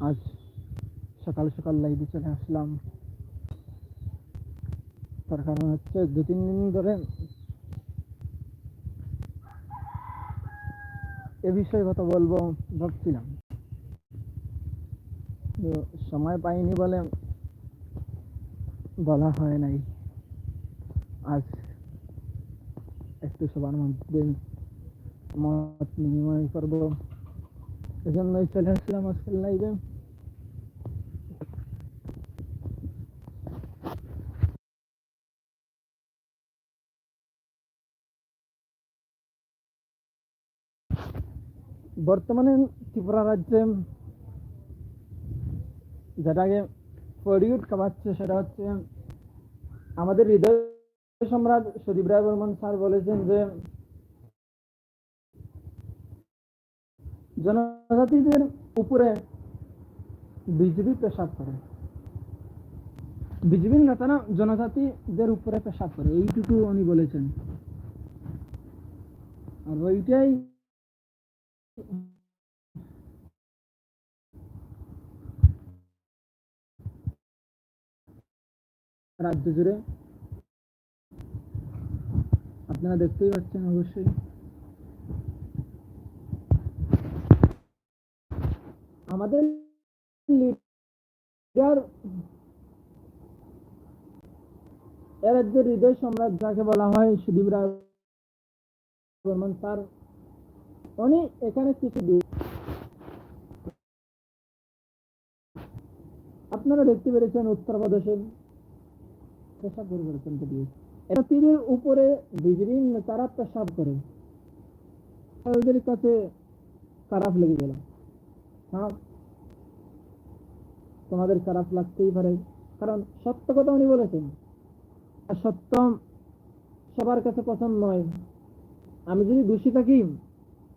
আজ সকাল সকাল লাইভে চলে আসলাম। তার কারণ হচ্ছে দু তিন দিন ধরে এ বিষয়ে কথা বলব ভাবছিলাম। তো সময় পাইনি বলে বলা হয় নাই। আজ একটু সবার মধ্যে মত বিনিময় করব। এজন্যই চলে আসলাম আজকের লাইভে। বর্তমানে ত্রিপুরা রাজ্যে যেটাকে পরিউট খাওয়াচ্ছে সেটা হচ্ছে আমাদের হৃদয় সম্রাট সুদীপ রায় বর্মন স্যার বলেছেন যে জনজাতিদের উপরে বিজেপি পেশাব করে। বিজেপির নেতারা জনজাতিদের উপরে পেশাব করে, এইটুকু উনি বলেছেন। আর ওইটাই রাজ্য জুড়ে আপনারা দেখতেই পাচ্ছেন অবশ্যই। আমাদের লিডার এ রাজ্যের হৃদয় সম্রাট, যাকে বলা হয় সুদীপ রায় স্যার উনি এখানে কিছু আপনারা দেখতে পেরেছেন উত্তরপ্রদেশে পেশাব পরিবর্তন তীরের উপরে বিজেপির নেতারা পেশাব করে। তাদের কাছে খারাপ লেগে গেল। হ্যাঁ তোমাদের খারাপ লাগতেই পারে। কারণ সত্য কথা উনি বলেছেন। আর সত্য সবার কাছে পছন্দ নয়। আমি যদি দোষী থাকি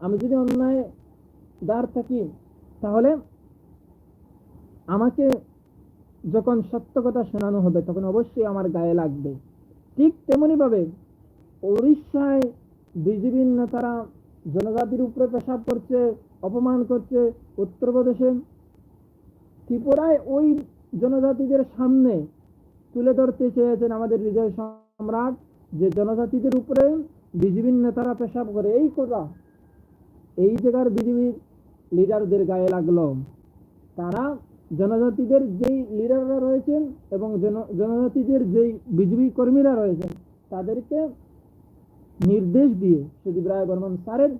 আমি যদি অন্যায় দাঁড় থাকি, তাহলে আমাকে যখন সত্য কথা শোনানো হবে, তখন অবশ্যই আমার গায়ে লাগবে। ঠিক তেমনি ভাবে উড়িষ্যায় বিজেপির নেতারা জনজাতির উপরে পেশাব করছে, অপমান করছে উত্তরপ্রদেশে ত্রিপুরায় ওই জনজাতিদের সামনে তুলে ধরতে চেয়েছেন আমাদের হৃদয় সম্রাট, যে জনজাতিদের উপরে বিজেপির নেতারা পেশাব করে। এই কথা এই জায়গার বিজেপি লিডারদের গায়ে লাগল। তারা জনজাতিদের যেই লিডাররা রয়েছেন এবং জনজাতিদের যেই বিজেপি কর্মীরা রয়েছেন, তাদেরকে নির্দেশ দিয়ে সুদীপ রায় বর্মন স্যারের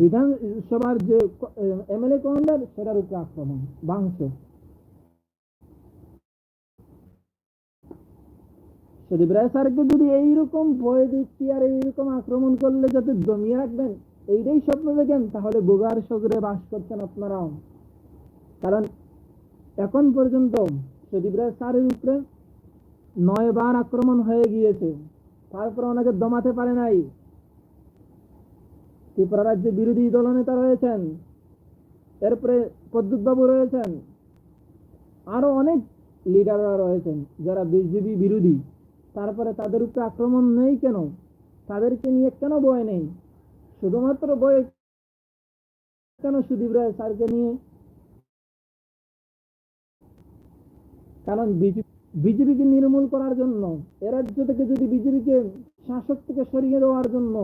বিধানসভার যে এমএলএ কমান্ডার, সেটার উপরে আক্রমণ বাংশ সুদীপ রায় স্যারকে যদি এইরকম ভয় দিচ্ছি আর এইরকম আক্রমণ করলে যাতে জমিয়ে রাখবেন এইটাই স্বপ্ন দেখেন, তাহলে বোগার সগরে বাস করছেন আপনারাও। কারণ এখন পর্যন্ত সুদীপ রায় স্যারের উপরে নয় বার আক্রমণ হয়ে গিয়েছে, তারপরে ওনাকে দমাতে পারে নাই। ত্রিপুরা রাজ্যে বিরোধী দলনেতা রয়েছেন, এরপরে বাবু রয়েছেন, আরও অনেক লিডাররা রয়েছেন, যারা বিজেপি বিরোধী। তারপরে তাদের উপরে আক্রমণ নেই কেন? তাদেরকে নিয়ে কেন বয় নেই? শুধুমাত্র বয় কেন সুদীপ রায় স্যারকে নিয়ে? কারণ বিজেপিকে নির্মূল করার জন্য, এ রাজ্য থেকে যদি বিজেপিকে শাসক থেকে সরিয়ে দেওয়ার জন্য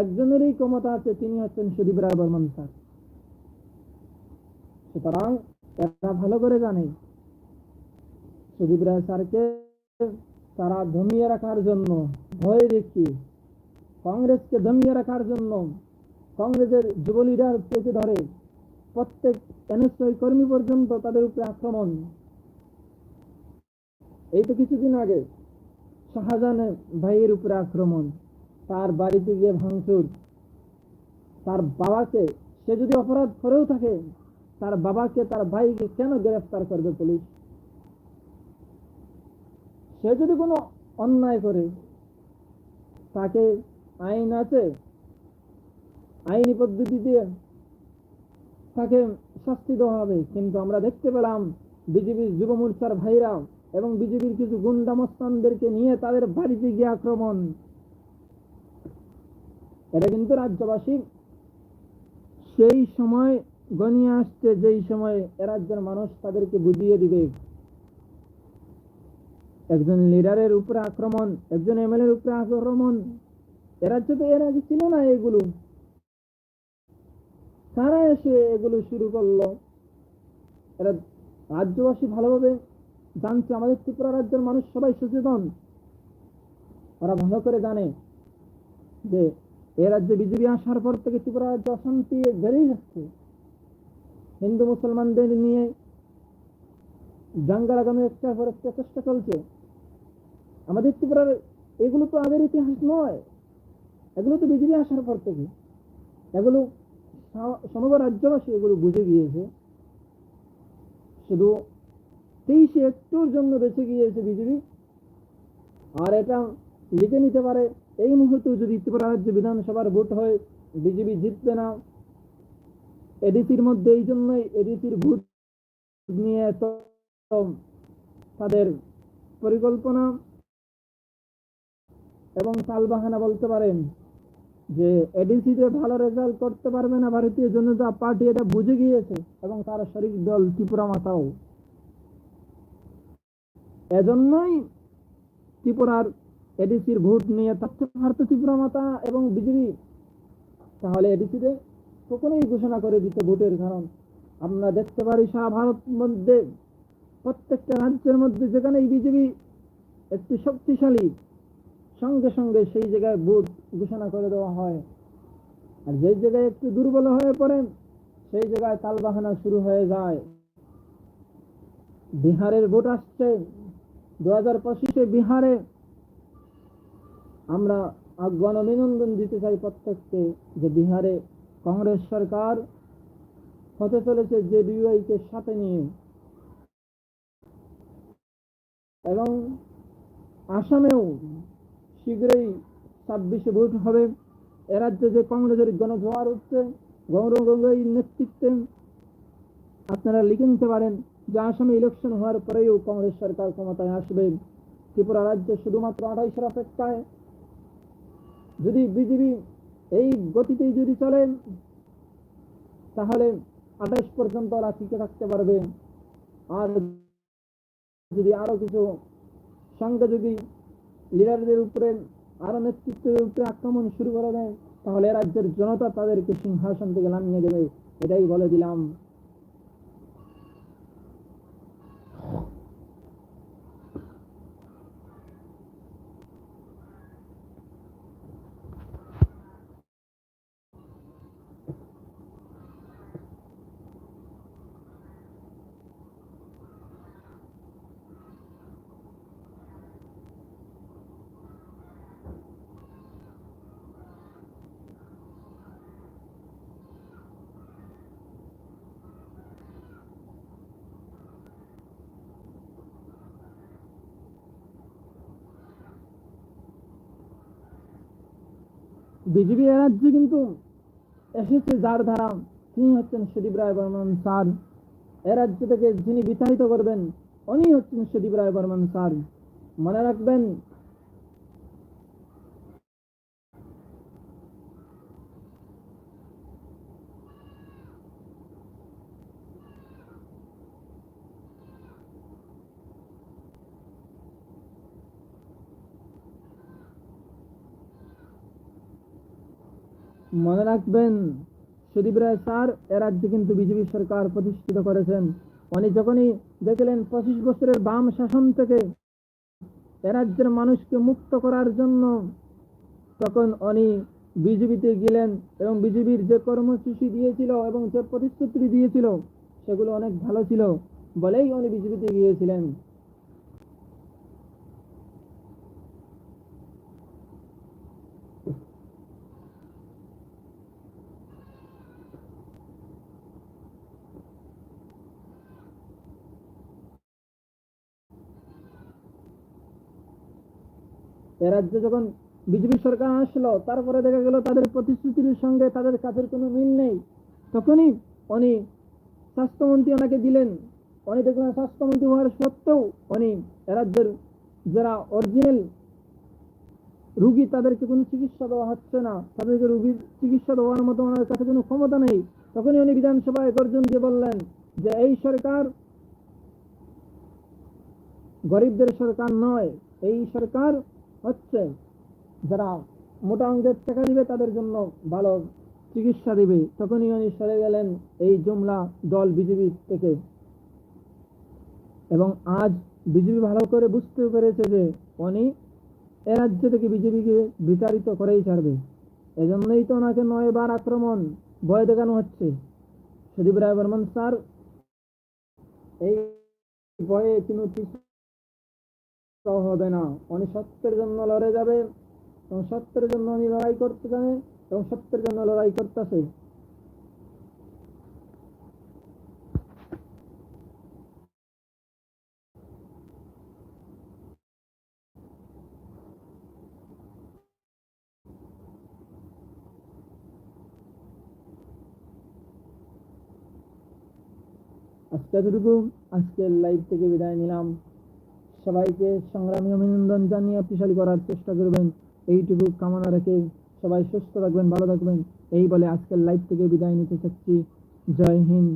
একজনেরই ক্ষমতা আছে, তিনি হচ্ছেন সুদীপ রায় বর্মন স্যার। সুতরাং এরা ভালো করে জানে। সুদীপ রায় স্যারকে তারা ধমিয়ে রাখার জন্য, ভয় দেখিয়ে কংগ্রেসকে দমিয়ে রাখার জন্য কংগ্রেসের যুব লিডার থেকে ধরে। প্রত্যেক এনএসআই কর্মী পর্যন্ত তাদের উপরে আক্রমণ। এই তো কিছুদিন আগে শাহজাহানের ভাইয়ের উপরে আক্রমণ। তার বাড়িতে গিয়ে ভাঙচুর। তার বাবাকে, সে যদি অপরাধ করেও থাকে, তার বাবাকে, তার ভাইকে কেন গ্রেফতার করবে পুলিশ? সে যদি কোনো অন্যায় করে, তাকে আইন আছে, আইনি পদ্ধতিতে তাকে শাস্তি দেওয়া হবে। কিন্তু আমরা দেখতে পেলাম বিজেপির যুব মোর্চার ভাইরা এবং বিজেপির কিছু গুন্ডামস্তানদেরকে নিয়ে তাদের বাড়িতে গিয়ে আক্রমণ। এটা কিন্তু রাজ্যবাসী সেই সময় গনিয়ে আসছে, যেই সময় এ রাজ্যের মানুষ তাদেরকে বুঝিয়ে দিবে। একজন লিডারের উপরে আক্রমণ, একজন এমএলএ এর উপরে আক্রমণ। এ রাজ্যে তো এর আগে ছিল না এগুলো কারা এসে এগুলো শুরু করল। এরা রাজ্যবাসী ভালোভাবে জানছে, আমাদের ত্রিপুরা রাজ্যের মানুষ সবাই সচেতন। ওরা ভালো করে জানে যে এ রাজ্যে বিজেপি আসার পর থেকে ত্রিপুরা রাজ্যে অশান্তি বেড়েই যাচ্ছে। হিন্দু মুসলমানদের নিয়ে দাঙ্গা লাগানোর একটার পর একটা চেষ্টা চলছে। আমাদের ত্রিপুরার এগুলো তো আগের ইতিহাস নয়। এগুলো তো বিজেপি আসার পর থেকে। এগুলো সমগ্র রাজ্যবাসী এগুলো বুঝে গিয়েছে। শুধু তেইশে একটুর জন্য বেঁচে গিয়েছে বিজেপি। আর এটা লিখে নিতে পারে, এই মুহূর্তে যদি ত্রিপুরা রাজ্য বিধানসভার ভোট হয়, বিজেপি জিতবে না। এডিসির মধ্যে এই জন্যই এডিসির ভোট নিয়ে এত তাদের পরিকল্পনা। এবং তালবাহানা বলতে পারেন যে এডিসিতে ভালো রেজাল্ট করতে পারবে না ভারতীয় জনতা, পার্টি এটা বুঝে গিয়েছে এবং তার শরিক দল ত্রিপুরা মাতাও। এজন্যই ত্রিপুরার এডিসির ভোট নিয়ে থাকতে পারত ত্রিপুরা মাতা এবং বিজেপি, তাহলে এডিসিতে কখনোই ঘোষণা করে দিতে ভোটের কারণ। আমরা দেখতে পারি সারা ভারত মধ্যে প্রত্যেকটা রাজ্যের মধ্যে যেখানে বিজেপি একটি শক্তিশালী সঙ্গে সঙ্গে সেই জায়গায় ভোট ঘোষণা করে দেওয়া হয়। আর যে জায়গায় একটু দুর্বল হয়ে পড়ে সেই জায়গায় তালবাহানা শুরু হয়ে যায়। বিহারের ভোট আসছে। দু হাজার পঁচিশে বিহারে আমরা গণ অভিনন্দন দিতে চাই প্রত্যেককে যে বিহারে কংগ্রেস সরকার হতে চলেছে যে কে সাথে নিয়ে। এবং আসামেও শীঘ্রই ছাব্বিশে ভোট হবে। এ যে কংগ্রেসের গণজোয়ার উঠছে গৌরব গগৈর নেতৃত্বে আপনারা লিখে নিতে পারেন যে আসামে ইলেকশন হওয়ার পরেও কংগ্রেস সরকার ক্ষমতায় আসবে। ত্রিপুরা রাজ্যে শুধুমাত্র আঠাইশের অপেক্ষায়। যদি বিজেপি এই গতিতেই যদি চলে, তাহলে আঠাইশ পর্যন্ত ওরা টিকে থাকতে পারবে। আর যদি আরও কিছু সঙ্গে যদি লিডারদের উপরে আরও নেতৃত্বের উপরে আক্রমণ শুরু করা যায় তাহলে রাজ্যের জনতা তাদেরকে সিংহাসন থেকে নামিয়ে দেবে। এটাই বলে দিলাম বিজেপি এনার্জি কিন্তু এসেছে যার ধারা তিনি হচ্ছেন সুদীপ রায় বর্মন স্যার। এ রাজ্য থেকে যিনি বিতাড়িত করবেন উনি হচ্ছেন সুদীপ রায় বর্মন স্যার। মনে রাখবেন মনে রাখবেন সুদীপ রায় স্যার এ রাজ্যে কিন্তু বিজেপি সরকার প্রতিষ্ঠিত করেছেন। উনি যখনই দেখলেন পঁচিশ বছরের বাম শাসন থেকে এ রাজ্যের মানুষকে মুক্ত করার জন্য, তখন উনি বিজেপিতে গেলেন এবং বিজেপির যে কর্মসূচি দিয়েছিল এবং যে প্রতিশ্রুতি দিয়েছিল, সেগুলো অনেক ভালো ছিল। বলেই উনি বিজেপিতে গিয়েছিলেন। এ রাজ্যে যখন বিজেপি সরকার আসলো, তারপরে দেখা গেল তাদের প্রতিশ্রুতির সঙ্গে তাদের কাজের কোনো মিল নেই। তখনই উনি স্বাস্থ্যমন্ত্রী ওনাকে দিলেন। উনি দেখলেন স্বাস্থ্যমন্ত্রী হওয়ার সত্ত্বেও উনি রাজ্যের যারা অরিজিনাল রুগী, তাদেরকে কোনো চিকিৎসা দেওয়া হচ্ছে না। তাদেরকে রুগীর চিকিৎসা দেওয়ার মতো ওনার কাছে কোনো ক্ষমতা নেই। তখনই উনি বিধানসভায় গর্জন দিয়ে বললেন যে, এই সরকার গরিবদের সরকার নয়। এই সরকার হচ্ছে যারা মোটা অঙ্কের টাকা দিবে তাদের জন্য ভালো চিকিৎসা দিবে। তখনই উনি সরে গেলেন এই জুমলা দল বিজেপি থেকে। এবং আজ বিজেপি ভালো করে বুঝতে পেরেছে যে উনি এ রাজ্য থেকে বিজেপিকে বিতাড়িত করেই ছাড়বে। এজন্যই তো ওনাকে নয় বার আক্রমণ ভয় দেখানো হচ্ছে। সুদীপ রায় বর্মন স্যার, এই ভয়ে কিন্তু পিছু হবে না। উনি সত্যের জন্য লড়ে যাবে এবং সত্যের জন্য উনি লড়াই করতে জানে এবং সত্যের জন্য লড়াই করতেছে। আজকে এতটুকু। আজকের লাইভ থেকে বিদায় নিলাম। সবাইকে সংগ্রামী অভিনন্দন জানিয়ে শক্তিশালী করার চেষ্টা করবেন। এইটুকু কামনা রেখে সবাই সুস্থ থাকবেন, ভালো থাকবেন। এই বলে আজকের লাইভ থেকে বিদায় নিতে চাচ্ছি। জয় হিন্দ।